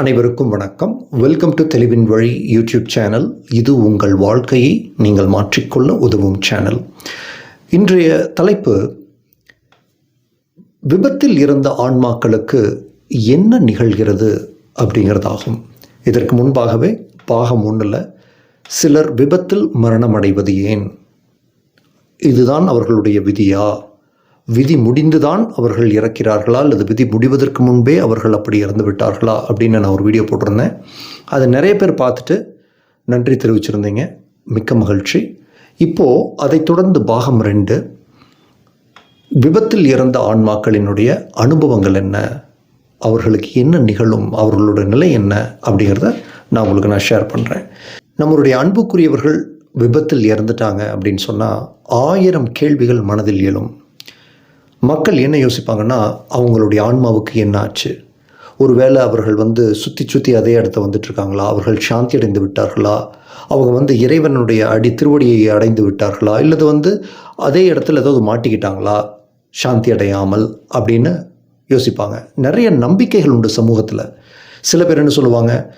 அனைவருக்கும் வணக்கம். Welcome to தெளிவின் வழி யூடியூப் சேனல் இது உங்கள் வாழ்க்கையை நீங்கள் மாற்றிக்கொள்ள உதவும் சேனல் இன்றைய தலைப்பு விபத்தில் இருந்த ஆன்மாக்களுக்கு என்ன நிகழ்கிறது அப்படிங்கிறதாகும். இதற்கு முன்பாகவே பாகம் ஒன்றில் சிலர் விபத்தில் மரணம் அடைவது ஏன்? இதுதான் அவர்களுடைய விதியா? விதி முடிந்துதான் அவர்கள் இறக்கிறார்களா அல்லது விதி முடிவதற்கு முன்பே அவர்கள் அப்படி இறந்து விட்டார்களா அப்படின்னு நான் ஒரு வீடியோ போட்டிருந்தேன். அதை நிறைய பேர் பார்த்துட்டு நன்றி தெரிவிச்சிருந்தீங்க. மிக்க மகிழ்ச்சி. இப்போது அதைத் தொடர்ந்து பாகம் ரெண்டு. விபத்தில் இறந்த ஆன்மாக்களினுடைய அனுபவங்கள் என்ன? அவர்களுக்கு என்ன நிகழும்? அவர்களோட நிலை என்ன? அப்படிங்கிறத நான் உங்களுக்கு நான் ஷேர் பண்ணுறேன் நம்மளுடைய அன்புக்குரியவர்கள் விபத்தில் இறந்துட்டாங்க அப்படின்னு சொன்னால் ஆயிரம் கேள்விகள் மனதில் எழும். மக்கள் என்ன யோசிப்பாங்கன்னா அவங்களுடைய ஆன்மாவுக்கு என்ன ஆச்சு? ஒருவேளை அவர்கள் வந்து சுற்றி சுற்றி அதே இடத்த வந்துட்டுருக்காங்களா அவர்கள் சாந்தி அடைந்து விட்டார்களா? அவங்க வந்து இறைவனுடைய அடி திருவடியை அடைந்து விட்டார்களா? இல்லது வந்து அதே இடத்துல ஏதாவது மாட்டிக்கிட்டாங்களா? சாந்தி அடையாமல் அப்படின்னு யோசிப்பாங்க. நிறைய நம்பிக்கைகள் உண்டு சமூகத்தில். சில பேர் என்ன சொல்லுவாங்க?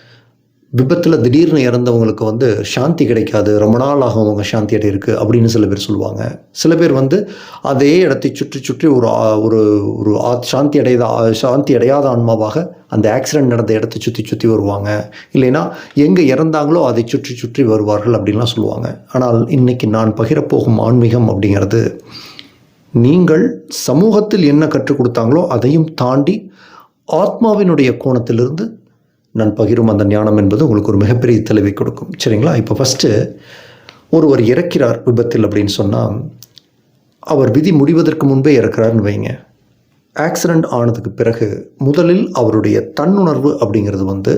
விபத்தில் திடீர்னு இறந்தவங்களுக்கு வந்து சாந்தி கிடைக்காது ரொம்ப நாள் ஆகும் அவங்க சாந்தி அடையிருக்கு அப்படின்னு சில பேர் சொல்லுவாங்க. சில பேர் வந்து அதே இடத்தை சுற்றி சுற்றி ஒரு ஒரு ஒரு ஆ- சாந்தி அடையாத சாந்தி அடையாத ஆன்மாவாக அந்த ஆக்சிடென்ட் நடந்த இடத்தை சுற்றி சுற்றி வருவாங்க. இல்லைன்னா எங்கே இறந்தாங்களோ அதை சுற்றி சுற்றி வருவார்கள் அப்படின்லாம் சொல்லுவாங்க. ஆனால் இன்றைக்கி நான் பகிரப்போகும் ஆன்மீகம் அப்படிங்கிறது நீங்கள் சமூகத்தில் என்ன கற்றுக் கொடுத்தாங்களோ அதையும் தாண்டி ஆத்மாவினுடைய கோணத்திலிருந்து நான் பகிரும் அந்த ஞானம் என்பது உங்களுக்கு ஒரு மிகப்பெரிய தெளிவை கொடுக்கும். சரிங்களா? இப்போ ஃபஸ்ட்டு ஒருவர் இறக்கிறார் விபத்தில் அப்படின்னு சொன்னால் அவர் விதி முடிவதற்கு முன்பே இறக்கிறார்னு வைங்க. ஆக்சிடெண்ட் ஆனதுக்கு பிறகு முதலில் அவருடைய தன்னுணர்வு அப்படிங்கிறது வந்து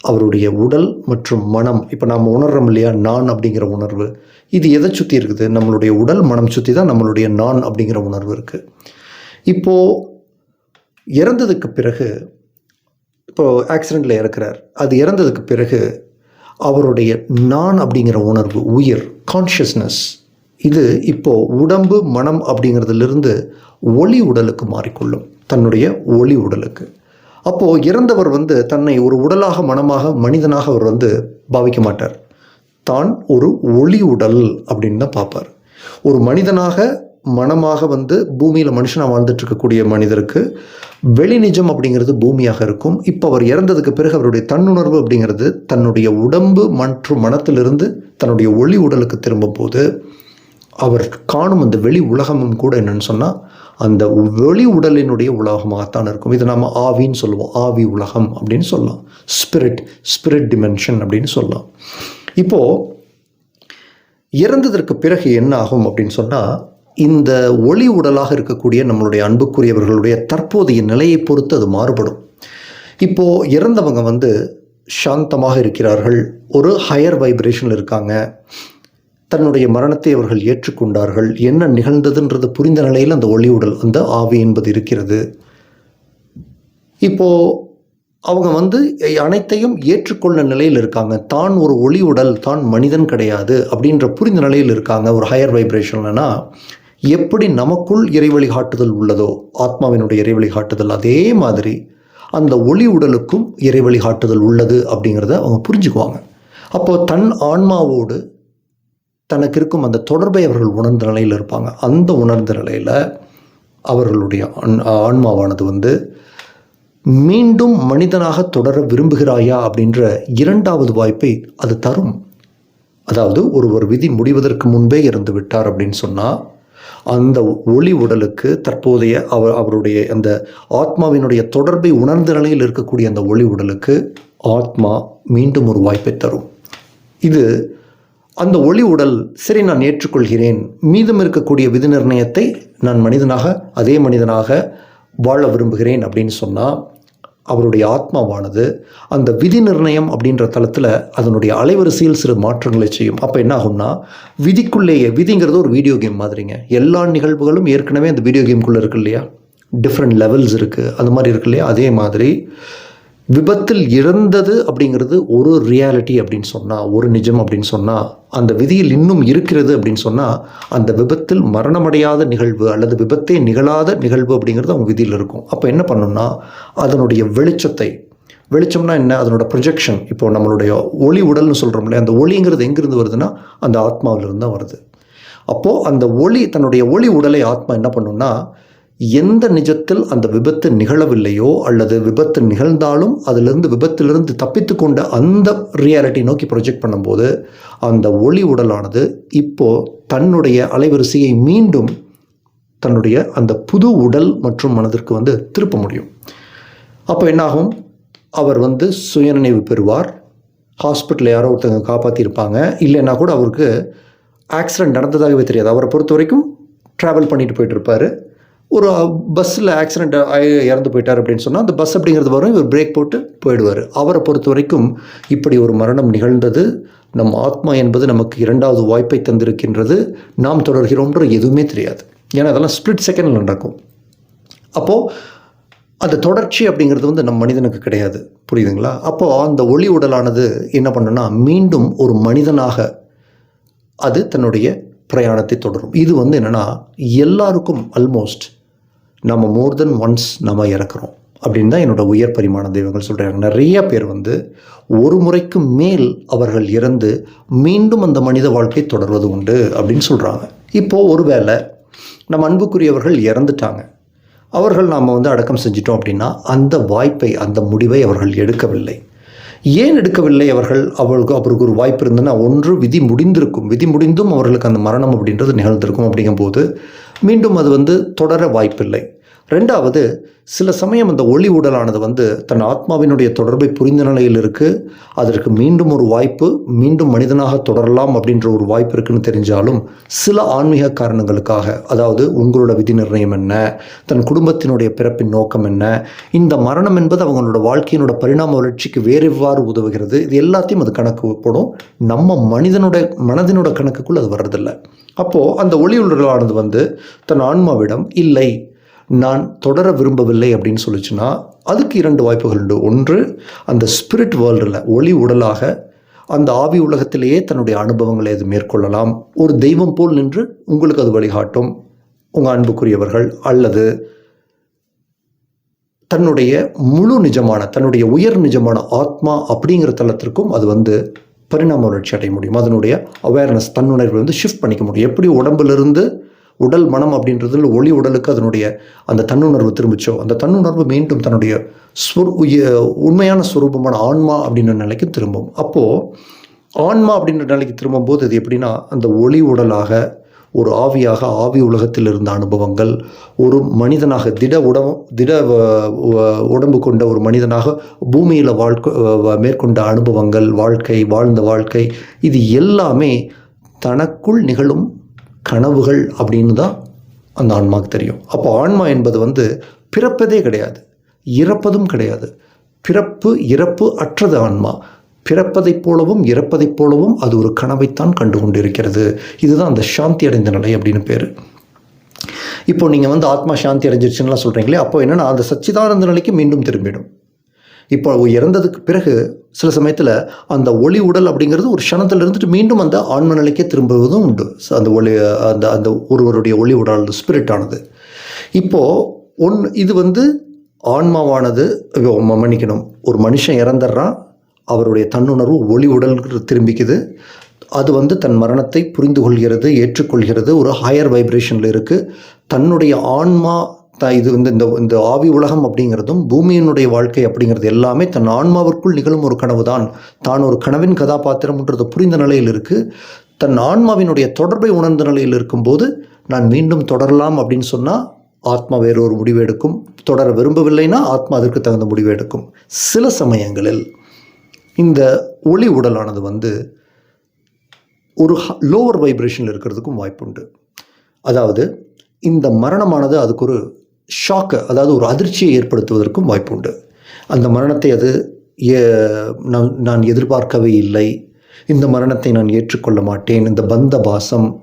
அவருடைய உடல் மற்றும் மனம். இப்போ நாம் உணர்றோம் இல்லையா? நான் அப்படிங்கிற உணர்வு. இது எதை சுற்றி இருக்குது? நம்மளுடைய உடல் மனம் சுற்றி தான் நம்மளுடைய நான் அப்படிங்கிற உணர்வு இருக்குது இப்போது இறந்ததுக்கு பிறகு இப்போது ஆக்சிடெண்ட்டில் இறக்கிறார். அது இறந்ததுக்கு பிறகு அவருடைய நான் அப்படிங்கிற உணர்வு உயிர் கான்ஷியஸ்னஸ் இது இப்போது உடம்பு மனம் அப்படிங்கிறதுலேருந்து ஒளி உடலுக்கு மாறிக்கொள்ளும். தன்னுடைய ஒளி உடலுக்கு. அப்போது இறந்தவர் வந்து தன்னை ஒரு உடலாக மனமாக மனிதனாக அவர் வந்து பாவிக்க மாட்டார். தான் ஒரு ஒளி உடல் அப்படின்னு தான் பார்ப்பார். ஒரு மனிதனாக மனமாக வந்து பூமியில் மனுஷனாக வாழ்ந்துட்டு இருக்கக்கூடிய மனிதருக்கு வெளி நிஜம் அப்படிங்கிறது பூமியாக இருக்கும். இப்போ அவர் இறந்ததுக்கு பிறகு அவருடைய தன்னுணர்வு அப்படிங்கிறது தன்னுடைய உடம்பு மற்றும் மனத்திலிருந்து தன்னுடைய ஒளி உடலுக்கு திரும்பும் போது அவர் காணும் அந்த வெளி உலகமும் கூட என்னன்னு சொன்னால் அந்த வெளி உடலினுடைய உலகமாகத்தான் இருக்கும். இது நம்ம ஆவின்னு சொல்லுவோம். ஆவி உலகம் அப்படின்னு சொல்லலாம். ஸ்பிரிட் ஸ்பிரிட் டிமென்ஷன் அப்படின்னு சொல்லலாம். இப்போது இறந்ததற்கு பிறகு என்ன ஆகும் அப்படின்னு சொன்னால் இந்த ஒளி உடலாக இருக்கக்கூடிய நம்மளுடைய அன்புக்குரியவர்களுடைய தற்போதைய நிலையை பொறுத்து அது மாறுபடும். இப்போது இறந்தவங்க வந்து சாந்தமாக இருக்கிறார்கள் ஒரு ஹையர் வைப்ரேஷனில் இருக்காங்க தன்னுடைய மரணத்தை அவர்கள் ஏற்றுக்கொண்டார்கள் என்ன நிகழ்ந்ததுன்றது புரிந்த நிலையில் அந்த ஒளி உடல் அந்த ஆவி என்பது இருக்கிறது. இப்போது அவங்க வந்து அனைத்தையும் ஏற்றுக்கொள்ள நிலையில் இருக்காங்க. தான் ஒரு ஒளி உடல் தான் மனிதன் கிடையாது அப்படின்ற புரிந்த நிலையில் இருக்காங்க. ஒரு ஹையர் வைப்ரேஷன்லனா எப்படி நமக்குள் இறைவழி காட்டுதல் உள்ளதோ ஆத்மாவினுடைய இறைவழி காட்டுதல் அதே மாதிரி அந்த ஒளி உடலுக்கும் இறைவழி காட்டுதல் உள்ளது அப்படிங்கிறத அவங்க புரிஞ்சுக்குவாங்க. அப்போ தன் ஆன்மாவோடு தனக்கு இருக்கும் அந்த தொடர்பை அவர்கள் உணர்ந்த நிலையில் இருப்பாங்க. அந்த உணர்ந்த நிலையில் அவர்களுடைய ஆன்மாவானது வந்து மீண்டும் மனிதனாக தொடர விரும்புகிறாயா அப்படின்ற இரண்டாவது வாய்ப்பை அது தரும். அதாவது ஒருவர் விதி முடிவதற்கு முன்பே இறந்து விட்டார் அப்படின்னு சொன்னால் அந்த ஒளி உடலுக்கு தற்போதைய அவர் அவருடைய அந்த ஆத்மாவினுடைய தொடர்பை உணர்ந்த நிலையில் இருக்கக்கூடிய அந்த ஒளி உடலுக்கு ஆத்மா மீண்டும் ஒரு வாய்ப்பை தரும். இது அந்த ஒளி உடல் சரி நான் ஏற்றுக்கொள்கிறேன் மீதம் இருக்கக்கூடிய விதி நிர்ணயத்தை நான் மனிதனாக அதே மனிதனாக வாழ விரும்புகிறேன் அப்படின்னு சொன்னால் அவருடைய ஆத்மாவானது அந்த விதி நிர்ணயம் அப்படின்ற தளத்தில் அதனுடைய அலைவரிசையில் சிறு மாற்றங்களை செய்யும். அப்போ என்ன ஆகும்னா விதிக்குள்ளேயே விதிங்கிறது ஒரு வீடியோ கேம் மாதிரிங்க. எல்லா நிகழ்வுகளும் ஏற்கனவே அந்த வீடியோ கேம்குள்ளே இருக்கு இல்லையா? டிஃப்ரெண்ட் லெவல்ஸ் இருக்குது அது மாதிரி இருக்கு இல்லையா? அதே மாதிரி விபத்தில் இறந்தது அப்படிங்கிறது ஒரு ரியாலிட்டி அப்படின்னு சொன்னால் ஒரு நிஜம் அப்படின்னு சொன்னால் அந்த விதியில் இன்னும் இருக்கிறது அப்படின்னு சொன்னால் அந்த விபத்தில் மரணமடையாத நிகழ்வு அல்லது விபத்தே நிகழாத நிகழ்வு அப்படிங்கிறது அவங்க விதியில் இருக்கும். அப்போ என்ன பண்ணணும்னா அதனுடைய வெளிச்சத்தை வெளிச்சம்னா என்ன? அதனோட ப்ரொஜெக்ஷன் இப்போ நம்மளுடைய ஒளி உடல்னு சொல்கிறோம்ல அந்த ஒளிங்கிறது எங்கேருந்து வருதுன்னா அந்த ஆத்மாவிலிருந்து தான் வருது. அப்போது அந்த ஒளி தன்னுடைய ஒளி உடலை ஆத்மா என்ன பண்ணுன்னா எந்த நிஜத்தில் அந்த விபத்து நிகழவில்லையோ அல்லது விபத்து நிகழ்ந்தாலும் அதிலிருந்து விபத்திலிருந்து தப்பித்து கொண்ட அந்த ரியாலிட்டி நோக்கி ப்ரொஜெக்ட் பண்ணும்போது அந்த ஒளி உடலானது இப்போது தன்னுடைய அலைவரிசையை மீண்டும் தன்னுடைய அந்த புது உடல் மற்றும் மனதிற்கு வந்து திருப்ப முடியும். அப்போ என்னாகும்? அவர் வந்து சுயநினைவு பெறுவார். ஹாஸ்பிட்டலில் யாரோ ஒருத்தங்க காப்பாற்றியிருப்பாங்க இல்லைன்னா கூட அவருக்கு ஆக்சிடென்ட் நடந்ததாகவே தெரியாது. அவரை பொறுத்த வரைக்கும் ட்ராவல் பண்ணிட்டு போயிட்டு இருப்பார். ஒரு பஸ்ஸில் ஆக்சிடென்ட் ஆகி இறந்து போயிட்டார் அப்படின்னு சொன்னால் அந்த பஸ் அப்படிங்கிறது வரும் இவர் பிரேக் போட்டு போயிடுவார். அவரை பொறுத்த வரைக்கும் இப்படி ஒரு மரணம் நிகழ்ந்தது. நம் ஆத்மா என்பது நமக்கு இரண்டாவது வாய்ப்பை தந்திருக்கின்றது. நாம் தொடர்கிறோன்ற எதுவுமே தெரியாது. ஏன்னா அதெல்லாம் ஸ்பிளிட் செகண்டில் நடக்கும். அப்போது அந்த தொடர்ச்சி அப்படிங்கிறது வந்து நம் மனிதனுக்கு கிடையாது. புரியுதுங்களா? அப்போது அந்த ஒளி உடலானது என்ன பண்ணுன்னா மீண்டும் ஒரு மனிதனாக அது தன்னுடைய பிரயாணத்தை தொடரும். இது வந்து என்னென்னா எல்லாருக்கும் ஆல்மோஸ்ட் நம்ம மோர் தென் ஒன்ஸ் நம்ம இறக்குறோம். அப்படின்னு தான் என்னோடய உயர் பரிமாண தெய்வங்கள் சொல்கிறாங்க நிறைய பேர் வந்து ஒரு முறைக்கு மேல் அவர்கள் இறந்து மீண்டும் அந்த மனித வாழ்க்கை தொடர்வது உண்டு அப்படின்னு சொல்கிறாங்க இப்போது ஒருவேளை நம்ம அன்புக்குரியவர்கள் இறந்துட்டாங்க. அவர்கள் நாம் வந்து அடக்கம் செஞ்சிட்டோம் அப்படின்னா அந்த வாய்ப்பை அந்த முடிவை அவர்கள் எடுக்கவில்லை. ஏன் எடுக்கவில்லை அவர்கள்? அவருக்கு அவருக்கு ஒரு வாய்ப்பு இருந்ததுன்னா ஒன்று விதி முடிந்திருக்கும். விதி முடிந்தும் அவர்களுக்கு அந்த மரணம் அப்படின்றது நிகழ்ந்திருக்கும் அப்படிங்கும்போது மீண்டும் அது வந்து தொடர வாய்ப்பில்லை. ரெண்டாவது சில சமயம் அந்த ஒளி உடலானது வந்து தன் ஆத்மாவினுடைய தொடர்பை புரிந்த நிலையில் இருக்குது அதற்கு மீண்டும் ஒரு வாய்ப்பு மீண்டும் மனிதனாக தொடரலாம் அப்படின்ற ஒரு வாய்ப்பு இருக்குன்னு தெரிஞ்சாலும் சில ஆன்மீக காரணங்களுக்காக அதாவது உங்களோட விதி நிர்ணயம் என்ன தன் குடும்பத்தினுடைய பிறப்பின் நோக்கம் என்ன இந்த மரணம் என்பது அவங்களோட வாழ்க்கையினோட பரிணாம வளர்ச்சிக்கு வேறு எவ்வாறு உதவுகிறது இது எல்லாத்தையும் அது கணக்கு போடும். நம்ம மனிதனுடைய மனதினோட கணக்குக்குள் அது வர்றதில்லை. அப்போது அந்த ஒளி உடலானது வந்து தன் ஆன்மாவிடம் இல்லை நான் தொடர விரும்பவில்லை அப்படின்னு சொல்லிச்சுன்னா அதுக்கு இரண்டு வாய்ப்புகள் உண்டு. ஒன்று அந்த ஸ்பிரிட் வேர்ல்டில் ஒளி உடலாக அந்த ஆவி உலகத்திலேயே தன்னுடைய அனுபவங்களை அது மேற்கொள்ளலாம். ஒரு தெய்வம் போல் நின்று உங்களுக்கு அது வழிகாட்டும். உங்கள் அன்புக்குரியவர்கள் அல்லது தன்னுடைய முழு நிஜமான தன்னுடைய உயர் நிஜமான ஆத்மா அப்படிங்கிற தளத்திற்கும் அது வந்து பரிணாம வளர்ச்சி அடைய முடியும். அதனுடைய அவேர்னஸ் தன்னுணர்வை வந்து ஷிஃப்ட் பண்ணிக்க முடியும். எப்படி உடம்பிலிருந்து உடல் மனம் அப்படின்றதுல ஒளி உடலுக்கு அதனுடைய அந்த தன்னுணர்வு திரும்பிச்சோ. அந்த தன்னுணர்வு மீண்டும் தன்னுடைய ஸ்வரு உய- உண்மையான ஸ்வரூபமான ஆன்மா அப்படின்ற நிலைக்கு திரும்பும். அப்போது ஆன்மா அப்படின்ற நிலைக்கு திரும்பும்போது அது எப்படின்னா அந்த ஒளி உடலாக ஒரு ஆவியாக ஆவி உலகத்தில் இருந்த அனுபவங்கள் ஒரு மனிதனாக திட உடம்பு திட உடம்பு கொண்ட ஒரு மனிதனாக பூமியில் வாழ்க்கை வ- மேற்கொண்ட அனுபவங்கள் வாழ்க்கை வாழ்ந்த வாழ்க்கை இது எல்லாமே தனக்குள் நிகழும் கனவுகள் அப்படின்னு தான் அந்த ஆன்மாவுக்கு தெரியும். அப்போ ஆன்மா என்பது வந்து பிறப்பதே கிடையாது. இறப்பதும் கிடையாது. பிறப்பு இறப்பு அற்றது ஆன்மா. பிறப்பதைப் போலவும் இறப்பதைப் போலவும் அது ஒரு கனவைத்தான் கண்டு கொண்டிருக்கிறது இதுதான் அந்த சாந்தி அடைந்த நிலை அப்படின்னு பேர். இப்போ நீங்கள் வந்து ஆத்மா சாந்தி அடைஞ்சிருச்சுன்னுலாம் சொல்கிறீங்களே அப்போ என்னென்னா அந்த சச்சிதானந்த நிலைக்கு மீண்டும் திரும்பிடும். இப்போ இறந்ததுக்கு பிறகு சில சமயத்தில் அந்த ஒளி உடல் அப்படிங்கிறது ஒரு க்ஷணத்தில் இருந்துட்டு மீண்டும் அந்த ஆன்ம நிலைக்கே திரும்புவதும் உண்டு. அந்த ஒளி அந்த அந்த ஒருவருடைய ஒளி உடல் ஸ்பிரிட் ஆனது. இப்போது ஒன் இது வந்து ஆன்மாவானது ம- மன்னிக்கணும். ஒரு மனுஷன் இறந்துடுறான் அவருடைய தன்னுணர்வு ஒளி உடல் திரும்பிக்குது. அது வந்து தன் மரணத்தை புரிந்து கொள்கிறது ஏற்றுக்கொள்கிறது ஒரு ஹையர் வைப்ரேஷனில் இருக்குது தன்னுடைய ஆன்மா த இது வந்து இந்த இந்த ஆவி உலகம் அப்படிங்கிறதும் பூமியினுடைய வாழ்க்கை அப்படிங்கிறது எல்லாமே தன் ஆன்மாவிற்குள் நிகழும் ஒரு கனவு தான் தான் ஒரு கனவின் கதாபாத்திரம்ன்றது புரிந்த நிலையில் இருக்குது தன் ஆன்மாவினுடைய தொடர்பை உணர்ந்த நிலையில் இருக்கும்போது நான் மீண்டும் தொடரலாம் அப்படின்னு சொன்னால் ஆத்மா வேறு ஒரு முடிவு எடுக்கும் தொடர விரும்பவில்லைன்னா ஆத்மா அதற்கு தகுந்த முடிவு எடுக்கும் சில சமயங்களில் இந்த ஒளி உடலானது வந்து ஒரு லோவர் வைப்ரேஷனில் இருக்கிறதுக்கும் வாய்ப்புண்டு. அதாவது இந்த மரணமானது அதுக்கு ஒரு ஷாக்கு அதாவது ஒரு அதிர்ச்சியை ஏற்படுத்துவதற்கும் வாய்ப்பு உண்டு அந்த மரணத்தை அது ஏ- நான் நான் எதிர்பார்க்கவே இல்லை. இந்த மரணத்தை நான் ஏற்றுக்கொள்ள மாட்டேன். இந்த பந்த பாசம்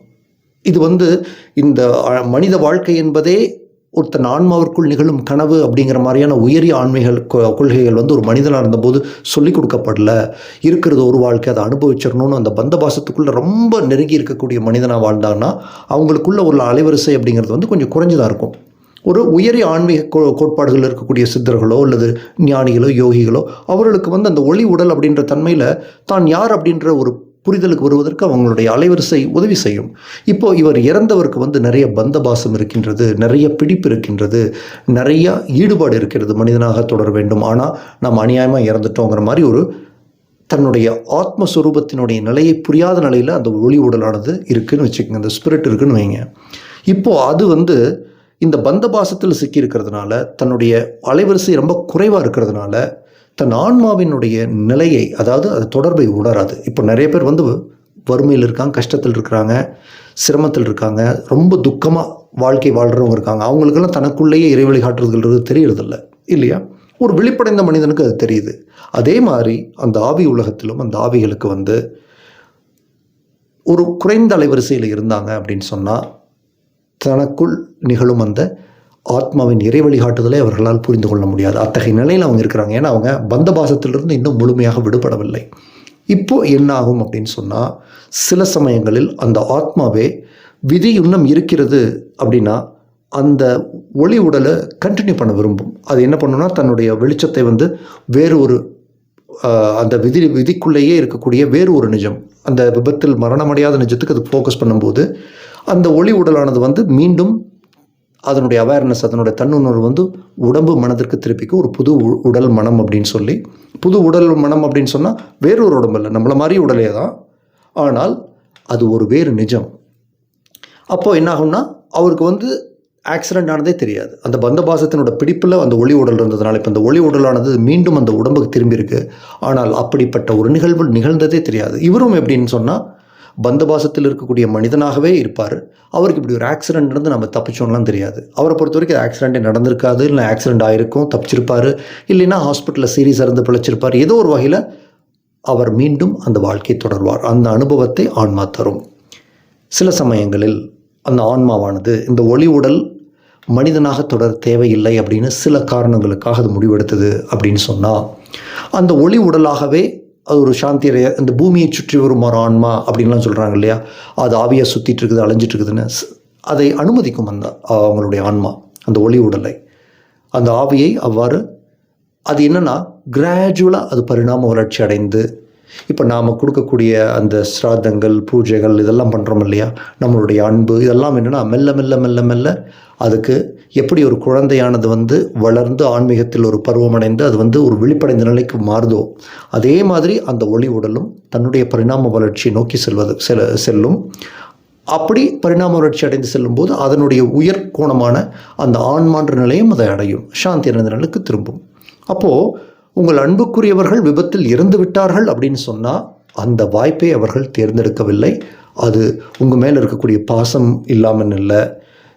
இது வந்து இந்த மனித வாழ்க்கை என்பதே ஒருத்தன் ஆன்மாவிற்குள் நிகழும் கனவு அப்படிங்கிற மாதிரியான உயரிய ஆண்மைகள் கொ- கொள்கைகள் வந்து ஒரு மனிதனாக இருந்தபோது சொல்லிக் கொடுக்கப்படல. இருக்கிறது ஒரு வாழ்க்கை அதை அனுபவிச்சிடணும்னு அந்த பந்த பாசத்துக்குள்ளே ரொம்ப நெருங்கி இருக்கக்கூடிய மனிதனாக வாழ்ந்தாங்கன்னா அவங்களுக்குள்ள உள்ள அலைவரிசை அப்படிங்கிறது வந்து கொஞ்சம் குறைஞ்சதாக இருக்கும். ஒரு உயரிய ஆன்மீக கோ கோட்பாடுகள் இருக்கக்கூடிய சித்தர்களோ அல்லது ஞானிகளோ யோகிகளோ அவர்களுக்கு வந்து அந்த ஒளி உடல் அப்படின்ற தன்மையில் தான் யார் அப்படின்ற ஒரு புரிதலுக்கு வருவதற்கு அவங்களுடைய அலைவரிசை உதவி செய்யும். இப்போ இவர் இறந்தவருக்கு வந்து நிறைய பந்தபாசம் இருக்கின்றது நிறைய பிடிப்பு இருக்கின்றது நிறைய ஈடுபாடு இருக்கிறது மனிதனாக தொடர வேண்டும். ஆனால் நாம் அநியாயமாக இறந்துட்டோங்கிற மாதிரி ஒரு தன்னுடைய ஆத்மஸ்வரூபத்தினுடைய நிலையை புரியாத நிலையில் அந்த ஒளி உடலானது இருக்குதுன்னு வச்சுக்கோங்க. அந்த ஸ்பிரிட் இருக்குன்னு வைங்க. இப்போது அது வந்து இந்த பந்தபாசத்தில் சிக்கியிருக்கிறதுனால தன்னுடைய அலைவரிசை ரொம்ப குறைவாக இருக்கிறதுனால தன் ஆன்மாவினுடைய நிலையை அதாவது அது தொடர்பை உணராது. இப்போ நிறைய பேர் வந்து வறுமையில் இருக்காங்க கஷ்டத்தில் இருக்கிறாங்க சிரமத்தில் இருக்காங்க ரொம்ப துக்கமாக வாழ்க்கை வாழ்கிறவங்க இருக்காங்க. அவங்களுக்கெல்லாம் தனக்குள்ளேயே இறைவழி காட்டுறதுங்கிறது தெரியறதில்ல இல்லையா? ஒரு வெளிப்படைந்த மனிதனுக்கு அது தெரியுது. அதே மாதிரி அந்த ஆவி உலகத்திலும் அந்த ஆவிகளுக்கு வந்து ஒரு குறைந்த அலைவரிசையில் இருந்தாங்க அப்படின்னு சொன்னால் தனக்குள் நிகழும் அந்த ஆத்மாவின் இறை வழிகாட்டுதலை அவர்களால் புரிந்து கொள்ள முடியாது. அத்தகைய நிலையில் அவங்க இருக்கிறாங்க. ஏன்னா அவங்க பந்தபாசத்திலிருந்து இன்னும் முழுமையாக விடுபடவில்லை. இப்போ என்ன ஆகும் அப்படின்னு சொன்னால் சில சமயங்களில் அந்த ஆத்மாவே விதி இன்னும் இருக்கிறது அப்படின்னா அந்த ஒளி உடலை கண்டினியூ பண்ண விரும்பும். அது என்ன பண்ணுன்னா தன்னுடைய வெளிச்சத்தை வந்து வேறு ஒரு அந்த விதி விதிக்குள்ளேயே இருக்கக்கூடிய வேறு ஒரு நிஜம். அந்த விபத்தில் மரணமடையாத நிஜத்துக்கு அது ஃபோக்கஸ் பண்ணும்போது அந்த ஒளி உடலானது வந்து மீண்டும் அதனுடைய அவேர்னஸ் அதனுடைய தன்னுணர்வு வந்து உடம்பு மனதிற்கு திருப்பிக்கும் ஒரு புது உ- உடல் மனம் அப்படின்னு சொல்லி புது உடல் மனம் அப்படின்னு சொன்னால் வேறொரு உடம்பு இல்லை. நம்மளை மாதிரி உடலே தான். ஆனால் அது ஒரு வேறு நிஜம். அப்போது என்ன ஆகும்னா அவருக்கு வந்து ஆக்சிடென்ட் ஆனதே தெரியாது. அந்த பந்தபாசத்தினோட பிடிப்பில் அந்த ஒளி உடல் இருந்ததுனால இப்போ அந்த ஒளி உடலானது மீண்டும் அந்த உடம்புக்கு திரும்பியிருக்கு. ஆனால் அப்படிப்பட்ட ஒரு நிகழ்வு நிகழ்ந்ததே தெரியாது. இவரும் எப்படின்னு சொன்னால் பந்தபாசத்தில் இருக்கக்கூடிய மனிதனாகவே இருப்பார். அவருக்கு இப்படி ஒரு ஆக்சிடென்ட் இருந்து நம்ம தப்பிச்சோம்லாம் தெரியாது. அவரை பொறுத்த வரைக்கும் ஆக்சிடென்ட்டே நடந்திருக்காது. இல்லை ஆக்சிடென்ட் ஆகிருக்கும் தப்பிச்சிருப்பார். இல்லைன்னா ஹாஸ்பிட்டலில் சீரியஸ் இருந்து பிழைச்சிருப்பார். ஏதோ ஒரு வகையில் அவர் மீண்டும் அந்த வாழ்க்கை தொடர்வார். அந்த அனுபவத்தை ஆன்மா தரும். சில சமயங்களில் அந்த ஆன்மாவானது இந்த ஒளி உடல் மனிதனாக தொடர தேவையில்லை அப்படின்னு சில காரணங்களுக்காக அது முடிவெடுத்தது அப்படின்னு சொன்னால் அந்த ஒளி உடலாகவே அது ஒரு சாந்தி அடைய இந்த பூமியை சுற்றி வரும் ஒரு ஆன்மா அப்படின்லாம் சொல்கிறாங்க இல்லையா? அது ஆவியாக சுற்றிட்டு இருக்குது அலைஞ்சிட்டு இருக்குதுன்னு அதை அனுமதிக்கும் அந்த அவங்களுடைய ஆன்மா அந்த ஒளி உடலை. அந்த ஆவியை அவ்வாறு அது என்னென்னா கிராஜுவலாக அது பரிணாம வளர்ச்சி அடைந்து இப்போ நாம் கொடுக்கக்கூடிய அந்த சிராதங்கள் பூஜைகள் இதெல்லாம் பண்ணுறோம் இல்லையா? நம்மளுடைய அன்பு இதெல்லாம் என்னென்னா மெல்ல மெல்ல மெல்ல மெல்ல அதுக்கு எப்படி ஒரு குழந்தையானது வந்து வளர்ந்து ஆன்மீகத்தில் ஒரு பருவமடைந்து அது வந்து ஒரு விழிப்படைந்த நிலைக்கு மாறுதோ அதே மாதிரி அந்த ஒளி உடலும் தன்னுடைய பரிணாம வளர்ச்சியை நோக்கி செல்வது செல செல்லும். அப்படி பரிணாம வளர்ச்சி அடைந்து செல்லும்போது அதனுடைய உயர் கோணமான அந்த ஆன்மான்ற நிலையும் அதை அடையும். சாந்தி அடைந்த நிலைக்கு திரும்பும். அப்போது உங்கள் அன்புக்குரியவர்கள் விபத்தில் இறந்து விட்டார்கள் அப்படின்னு சொன்னால் அந்த வாய்ப்பை அவர்கள் தேர்ந்தெடுக்கவில்லை. அது உங்கள் மேலே இருக்கக்கூடிய பாசம் இல்லாமல் இல்லை.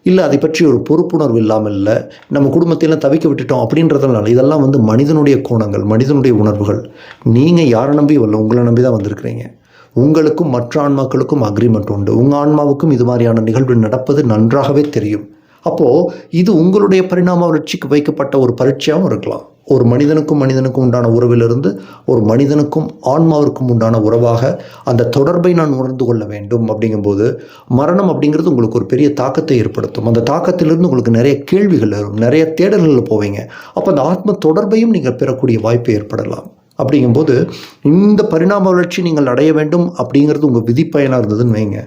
இல்லை அதை பற்றி ஒரு பொறுப்புணர்வு இல்லாமல் இல்லை நம்ம குடும்பத்தையெல்லாம் தவிக்க விட்டுட்டோம் அப்படின்றதுனால இதெல்லாம் வந்து மனிதனுடைய கோணங்கள் மனிதனுடைய உணர்வுகள். நீங்கள் யாரை நம்பி வரல உங்களை நம்பி தான் வந்திருக்கிறீங்க. உங்களுக்கும் மற்ற ஆன்மாக்களுக்கும் அக்ரிமெண்ட் உண்டு. உங்கள் ஆன்மாவுக்கும் இது மாதிரியான நிகழ்வு நடப்பது நன்றாகவே தெரியும். அப்போது இது உங்களுடைய பரிணாம வளர்ச்சிக்கு வைக்கப்பட்ட ஒரு பரீட்சையாகவும் இருக்கலாம். ஒரு மனிதனுக்கும் மனிதனுக்கும் உண்டான உறவிலிருந்து ஒரு மனிதனுக்கும் ஆன்மாவிற்கும் உண்டான உறவாக அந்த தொடர்பை நான் உணர்ந்து கொள்ள வேண்டும் அப்படிங்கும்போது மரணம் அப்படிங்கிறது உங்களுக்கு ஒரு பெரிய தாக்கத்தை ஏற்படுத்தும். அந்த தாக்கத்திலிருந்து உங்களுக்கு நிறைய கேள்விகள் வரும். நிறைய தேடல்களில் போவீங்க. அப்போ அந்த ஆத்ம தொடர்பையும் நீங்கள் பெறக்கூடிய வாய்ப்பு ஏற்படலாம். அப்படிங்கும்போது இந்த பரிணாம வளர்ச்சி நீங்கள் அடைய வேண்டும் அப்படிங்கிறது உங்கள் விதிப்பயனாக இருந்ததுன்னு வைங்க.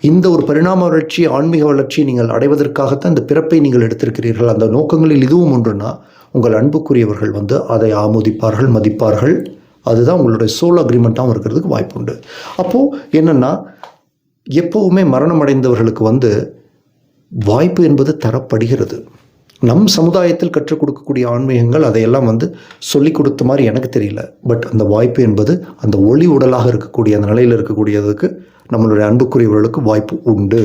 இந்த ஒரு பரிணாம வளர்ச்சி ஆன்மீக வளர்ச்சி நீங்கள் அடைவதற்காகத்தான் இந்த பிறப்பை நீங்கள் எடுத்திருக்கிறீர்கள். அந்த நோக்கங்களில் இதுவும் ஒன்றுன்னா உங்கள் அன்புக்குரியவர்கள் வந்து அதை ஆமோதிப்பார்கள் மதிப்பார்கள். அதுதான் உங்களுடைய சோல் அக்ரிமெண்ட்டாகவும் இருக்கிறதுக்கு வாய்ப்பு உண்டு அப்போது என்னென்னா எப்போவுமே மரணம் அடைந்தவர்களுக்கு வந்து வாய்ப்பு என்பது தரப்படுகிறது. நம் சமுதாயத்தில் கற்றுக் கொடுக்கக்கூடிய ஆன்மீகங்கள் அதையெல்லாம் வந்து சொல்லிக் கொடுத்த மாதிரி எனக்கு தெரியல. பட் அந்த வாய்ப்பு என்பது அந்த ஒளி உடலாக இருக்கக்கூடிய அந்த நிலையில் இருக்கக்கூடியதுக்கு நம்மளுடைய அன்புக்குரியவர்களுக்கு வாய்ப்பு உண்டு.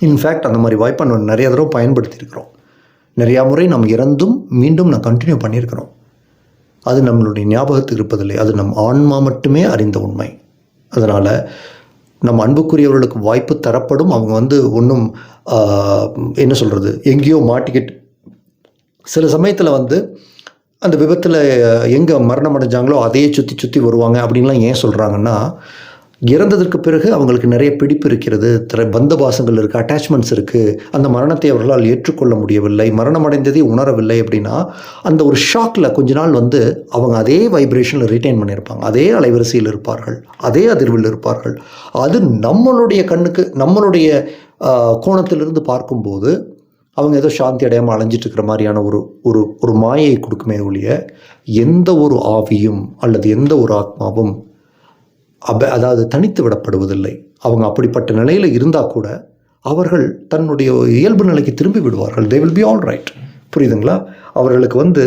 இன்ஃபேக்ட் அந்த மாதிரி வாய்ப்பை நம்ம நிறைய தடவை பயன்படுத்தியிருக்கிறோம். நிறையா முறை நாம் இறந்தும் மீண்டும் நான் கண்டினியூ பண்ணியிருக்கிறோம். அது நம்மளுடைய ஞாபகத்துக்கு இருப்பதில்லை. அது நம் ஆன்மா மட்டுமே அறிந்த உண்மை. அதனால் நம் அன்புக்குரியவர்களுக்கு வாய்ப்பு தரப்படும். அவங்க வந்து ஒன்றும் என்ன சொல்கிறது எங்கேயோ மாட்டிக்கிட்டு சில சமயத்தில் வந்து அந்த விபத்தில் எங்கே மரணம் அடைஞ்சாங்களோ அதையே சுற்றி சுற்றி வருவாங்க அப்படின்லாம் ஏன் சொல்கிறாங்கன்னா இறந்ததற்கு பிறகு அவங்களுக்கு நிறைய பிடிப்பு இருக்கிறது திற பந்த பாசங்கள் இருக்குது அட்டாச்மெண்ட்ஸ் இருக்குது அந்த மரணத்தை அவர்களால் ஏற்றுக்கொள்ள முடியவில்லை மரணம் அடைந்ததை உணரவில்லை அப்படின்னா அந்த ஒரு ஷாக்கில் கொஞ்ச நாள் வந்து அவங்க அதே வைப்ரேஷனில் ரிட்டைன் பண்ணியிருப்பாங்க. அதே அலைவரிசையில் இருப்பார்கள் அதே அதிர்வில் இருப்பார்கள். அது நம்மளுடைய கண்ணுக்கு நம்மளுடைய கோணத்திலிருந்து பார்க்கும்போது அவங்க ஏதோ சாந்தி அடையாமல் அலைஞ்சிட்டு இருக்கிற மாதிரியான ஒரு ஒரு ஒரு மாயை கொடுக்குமே ஒழிய எந்த ஒரு ஆவியும் அல்லது எந்த ஒரு ஆத்மாவும் அப அதாவது தனித்து விடப்படுவதில்லை. அவங்க அப்படிப்பட்ட நிலையில் இருந்தால் கூட அவர்கள் தன்னுடைய இயல்பு நிலைக்கு திரும்பி விடுவார்கள். They will be all right புரியுதுங்களா? அவர்களுக்கு வந்து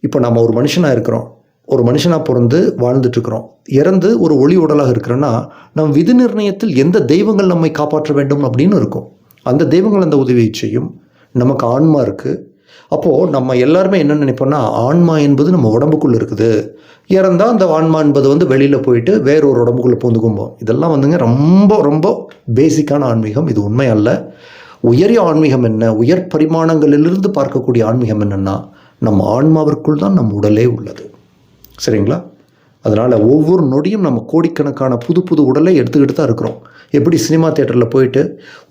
இப்போ நம்ம ஒரு மனுஷனாக இருக்கிறோம். ஒரு மனுஷனாக பிறந்து வாழ்ந்துட்டுருக்குறோம். இறந்து ஒரு ஒளி உடலாக இருக்கிறோன்னா நம் விதி நிர்ணயத்தில் எந்த தெய்வங்கள் நம்மை காப்பாற்ற வேண்டும் அப்படின்னு இருக்கும். அந்த தெய்வங்கள் அந்த உதவியை செய்யும். நமக்கு ஆன்மா இருக்குது அப்போது நம்ம எல்லாருமே என்ன நினைப்போம்னா ஆன்மா என்பது நம்ம உடம்புக்குள்ளே இருக்குது. இறந்தால் அந்த ஆன்மா என்பது வந்து வெளியில் போயிட்டு வேறு ஒரு உடம்புக்குள்ளே பூந்துக்கும்போம் இதெல்லாம் வந்துங்க ரொம்ப ரொம்ப பேசிக்கான ஆன்மீகம். இது உண்மை அல்ல. உயரிய ஆன்மீகம் என்ன? உயர் பரிமாணங்களிலிருந்து பார்க்கக்கூடிய ஆன்மீகம் என்னென்னா நம் ஆன்மாவிற்குள் தான் நம் உடலே உள்ளது. சரிங்களா? அதனால் ஒவ்வொரு நொடியும் நம்ம கோடிக்கணக்கான புது புது உடலை எடுத்துக்கிட்டு தான் இருக்கிறோம். எப்படி சினிமா தேட்டரில் போயிட்டு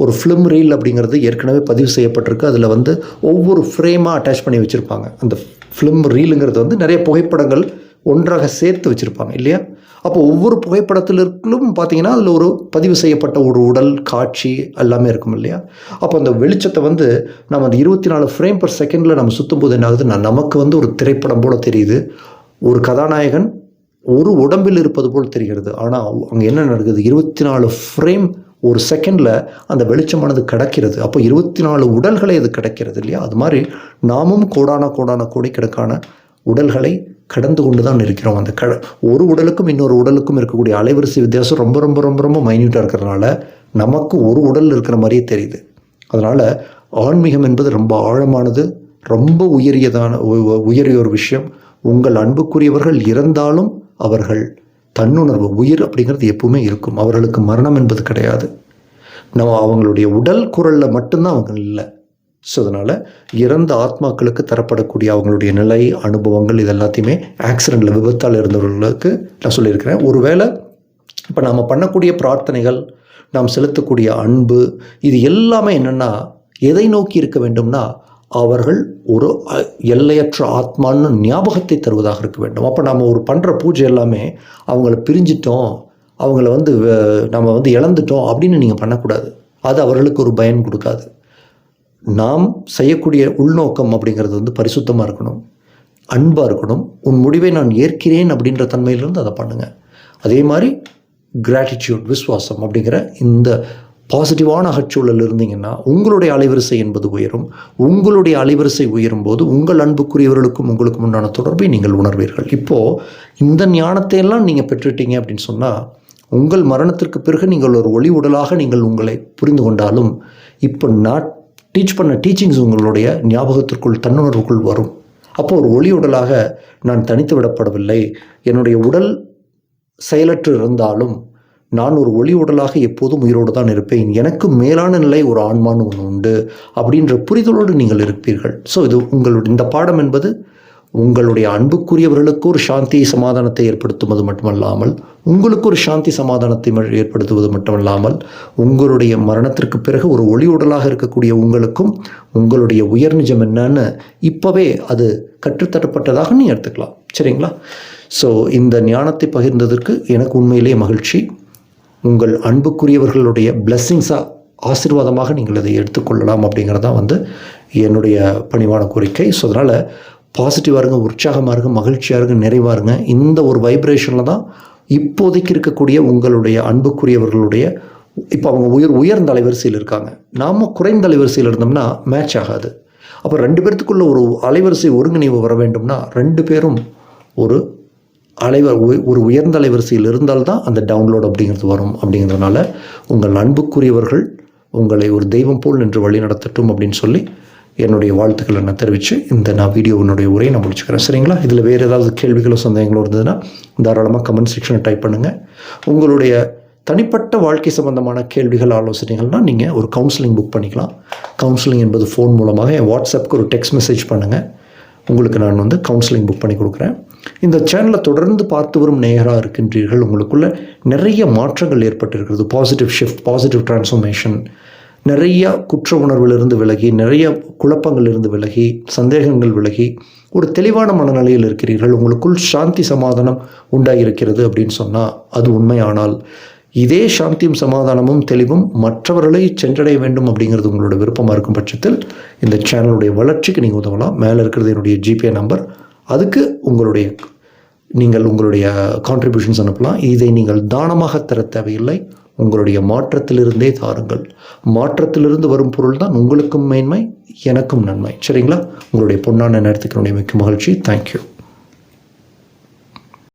ஒரு ஃபிலிம் ரீல் அப்படிங்கிறது ஏற்கனவே பதிவு செய்யப்பட்டிருக்கு. அதில் வந்து ஒவ்வொரு ஃப்ரேமாக அட்டாச் பண்ணி வச்சுருப்பாங்க. அந்த ஃபிலிம் ரீலுங்கிறது வந்து நிறைய புகைப்படங்கள் ஒன்றாக சேர்த்து வச்சுருப்பாங்க இல்லையா? அப்போ ஒவ்வொரு புகைப்படத்திலும் பார்த்தீங்கன்னா அதில் ஒரு பதிவு செய்யப்பட்ட ஒரு உடல் காட்சி எல்லாமே இருக்கும் இல்லையா? அப்போ அந்த வெளிச்சத்தை வந்து நம்ம அந்த இருபத்தி நாலு ஃப்ரேம் பர் செகண்டில் நம்ம சுற்றும் போது என்ன ஆகுதுன்னா நமக்கு வந்து ஒரு திரைப்படம் போல் தெரியுது. ஒரு கதாநாயகன் ஒரு உடம்பில் இருப்பது போல் தெரிகிறது. ஆனால் அங்கே என்ன நடக்குது? இருபத்தி நாலு ஃப்ரேம் ஒரு செகண்டில் அந்த வெளிச்சமானது கிடக்கிறது. அப்போ இருபத்தி நாலு உடல்களை அது கிடக்கிறது இல்லையா? அது மாதிரி நாமும் கோடான கோடான கோடிக்கணக்கான உடல்களை கடந்து கொண்டு தான் இருக்கிறோம். அந்த கட ஒரு உடலுக்கும் இன்னொரு உடலுக்கும் இருக்கக்கூடிய அலைவரிசை வித்தியாசம் ரொம்ப ரொம்ப ரொம்ப ரொம்ப மைன்யூட்டாக இருக்கிறதுனால நமக்கு ஒரு உடல் இருக்கிற மாதிரியே தெரியுது. அதனால் ஆன்மீகம் என்பது ரொம்ப ஆழமானது ரொம்ப உயரியதான உ- உயரிய ஒரு விஷயம். உங்கள் அன்புக்குரியவர்கள் இறந்தாலும் அவர்கள் தன்னுணர்வு உயிர் அப்படிங்கிறது எப்பவுமே இருக்கும். அவர்களுக்கு மரணம் என்பது கிடையாது. நம்ம அவங்களுடைய உடல் குரலில் மட்டும்தான் அவங்க இல்லை ஸோ அதனால் இறந்த ஆத்மாக்களுக்கு தரப்படக்கூடிய அவங்களுடைய நிலை அனுபவங்கள் இது எல்லாத்தையுமே ஆக்சிடெண்ட்டில் விபத்தால் இருந்தவர்களுக்கு நான் சொல்லியிருக்கிறேன். ஒருவேளை இப்போ நாம் பண்ணக்கூடிய பிரார்த்தனைகள் நாம் செலுத்தக்கூடிய அன்பு இது எல்லாமே என்னென்னா எதை நோக்கி இருக்க வேண்டும்னா அவர்கள் ஒரு எல்லையற்ற ஆத்மான்னு ஞாபகத்தை தருவதாக இருக்க வேண்டும். அப்போ நம்ம ஒரு பண்ணுற பூஜை எல்லாமே அவங்கள பிரிஞ்சிட்டோம் அவங்கள வந்து வ- நம்ம வந்து இழந்துட்டோம் அப்படின்னு நீங்கள் பண்ணக்கூடாது. அது அவர்களுக்கு ஒரு பயன் கொடுக்காது. நாம் செய்யக்கூடிய உள்நோக்கம் அப்படிங்கிறது வந்து பரிசுத்தமாக இருக்கணும் அன்பாக இருக்கணும். உன் முடிவை நான் ஏற்கிறேன் அப்படின்ற தன்மையிலிருந்து அதை பண்ணுங்கள் அதே மாதிரி கிராட்டிடியூட் விஸ்வாசம் அப்படிங்கிற இந்த பாசிட்டிவான அகச்சூழல் இருந்தீங்கன்னா உங்களுடைய அலைவரிசை என்பது உயரும். உங்களுடைய அலைவரிசை உயரும் போது உங்கள் அன்புக்குரியவர்களுக்கும் உங்களுக்கும் உண்டான தொடர்பை நீங்கள் உணர்வீர்கள். இப்போது இந்த ஞானத்தை எல்லாம் நீங்கள் பெற்றுட்டீங்க அப்படின்னு சொன்னால் உங்கள் மரணத்திற்கு பிறகு நீங்கள் ஒரு ஒளி உடலாக நீங்கள் உங்களை புரிந்து கொண்டாலும் இப்போ நான் டீச் பண்ண டீச்சிங்ஸ் உங்களுடைய ஞாபகத்திற்குள் தன்னுணர்வுக்குள் வரும். அப்போ ஒரு ஒளி உடலாக நான் தனித்து விடப்படவில்லை. என்னுடைய உடல் செயலற்று இருந்தாலும் நான் ஒரு ஒளி உடலாக எப்போதும் உயிரோடு தான் இருப்பேன். எனக்கு மேலான நிலை ஒரு ஆன்மான்னு ஒன்று உண்டு அப்படின்ற புரிதலோடு நீங்கள் இருப்பீர்கள். ஸோ இது உங்களுடைய இந்த பாடம் என்பது உங்களுடைய அன்புக்குரியவர்களுக்கு ஒரு சாந்தி சமாதானத்தை ஏற்படுத்துவது மட்டுமல்லாமல் உங்களுக்கு ஒரு சாந்தி சமாதானத்தை ஏற்படுத்துவது மட்டுமல்லாமல் உங்களுடைய மரணத்திற்கு பிறகு ஒரு ஒளி உடலாக இருக்கக்கூடிய உங்களுக்கும் உங்களுடைய உயர் நிஜம் என்னன்னு இப்போவே அது கற்றுத்தரப்பட்டதாக நீ எடுத்துக்கலாம். சரிங்களா? ஸோ இந்த ஞானத்தை பகிர்ந்ததற்கு எனக்கு உண்மையிலேயே மகிழ்ச்சி. உங்கள் அன்புக்குரியவர்களுடைய பிளெஸ்ஸிங்ஸாக ஆசீர்வாதமாக நீங்கள் இதை எடுத்துக்கொள்ளலாம் அப்படிங்கிறதான் வந்து என்னுடைய பணிவான கோரிக்கை. ஸோ அதனால் பாசிட்டிவாக இருங்க உற்சாகமாக இருங்க மகிழ்ச்சியாக இருங்க நிறைவாக இருங்க. இந்த ஒரு வைப்ரேஷனில் தான் இப்போதைக்கு இருக்கக்கூடிய உங்களுடைய அன்புக்குரியவர்களுடைய இப்போ அவங்க உயர் உயர்ந்த அலைவரிசையில் இருக்காங்க. நாம் குறைந்த அலைவரிசையில் இருந்தோம்னா மேட்ச் ஆகாது. அப்போ ரெண்டு பேர்த்துக்குள்ள ஒரு அலைவரிசை ஒருங்கிணைவு வர வேண்டும்னா ரெண்டு பேரும் ஒரு அலைவர் ஒரு உயர்ந்த அலைவரிசையில் இருந்தால்தான் அந்த டவுன்லோட் அப்படிங்கிறது வரும் அப்படிங்கிறதுனால உங்கள் அன்புக்குரியவர்கள் உங்களை ஒரு தெய்வம் போல் நின்று வழி நடத்தட்டும் அப்படின்னு சொல்லி என்னுடைய வாழ்த்துக்களை நான் தெரிவித்து இந்த நான் வீடியோவினுடைய உரையை நான் முடிச்சுக்கிறேன். சரிங்களா? இதில் வேறு ஏதாவது கேள்விகளோ சந்தேகங்களோ இருந்ததுன்னா தாராளமாக கமெண்ட் செக்ஷனை டைப் பண்ணுங்கள் உங்களுடைய தனிப்பட்ட வாழ்க்கை சம்பந்தமான கேள்விகள் ஆலோசனைகள்னால் நீங்கள் ஒரு கவுன்சிலிங் புக் பண்ணிக்கலாம். கவுன்சிலிங் என்பது ஃபோன் மூலமாக என் வாட்ஸ்அப்புக்கு ஒரு டெக்ஸ்ட் மெசேஜ் பண்ணுங்கள் உங்களுக்கு நான் வந்து கவுன்சிலிங் புக் பண்ணி கொடுக்குறேன். இந்த சேனலை தொடர்ந்து பார்த்து வரும் நேயராக இருக்கின்றீர்கள். உங்களுக்குள்ள நிறைய மாற்றங்கள் ஏற்பட்டிருக்கிறது. பாசிட்டிவ் ஷிஃப்ட் பாசிட்டிவ் டிரான்ஸ்ஃபர்மேஷன் நிறைய குற்ற உணர்விலிருந்து விலகி நிறைய குழப்பங்களிலிருந்து விலகி சந்தேகங்கள் விலகி ஒரு தெளிவான மனநிலையில் இருக்கிறீர்கள். உங்களுக்குள் சாந்தி சமாதானம் உண்டாகியிருக்கிறது அப்படின்னு சொன்னால் அது உண்மையானால் இதே சாந்தியும் சமாதானமும் தெளிவும் மற்றவர்களை சென்றடைய வேண்டும் அப்படிங்கிறது உங்களோட விருப்பமாக இருக்கும் பட்சத்தில் இந்த சேனலுடைய வளர்ச்சிக்கு நீங்கள் உதவலாம். மேலே இருக்கிறது என்னுடைய ஜிபே நம்பர் அதுக்கு உங்களுடைய நீங்கள் உங்களுடைய கான்ட்ரிபியூஷன்ஸ் அனுப்பலாம். இதை நீங்கள் தானமாக தர தேவையில்லை. உங்களுடைய மாற்றத்திலிருந்தே தாருங்கள். மாற்றத்திலிருந்து வரும் பொருள் தான் உங்களுக்கும் மேன்மை எனக்கும் நன்மை. சரிங்களா? உங்களுடைய பொன்னான நேரத்துக்கு என்னுடைய மிக்க மகிழ்ச்சி. தேங்க்யூ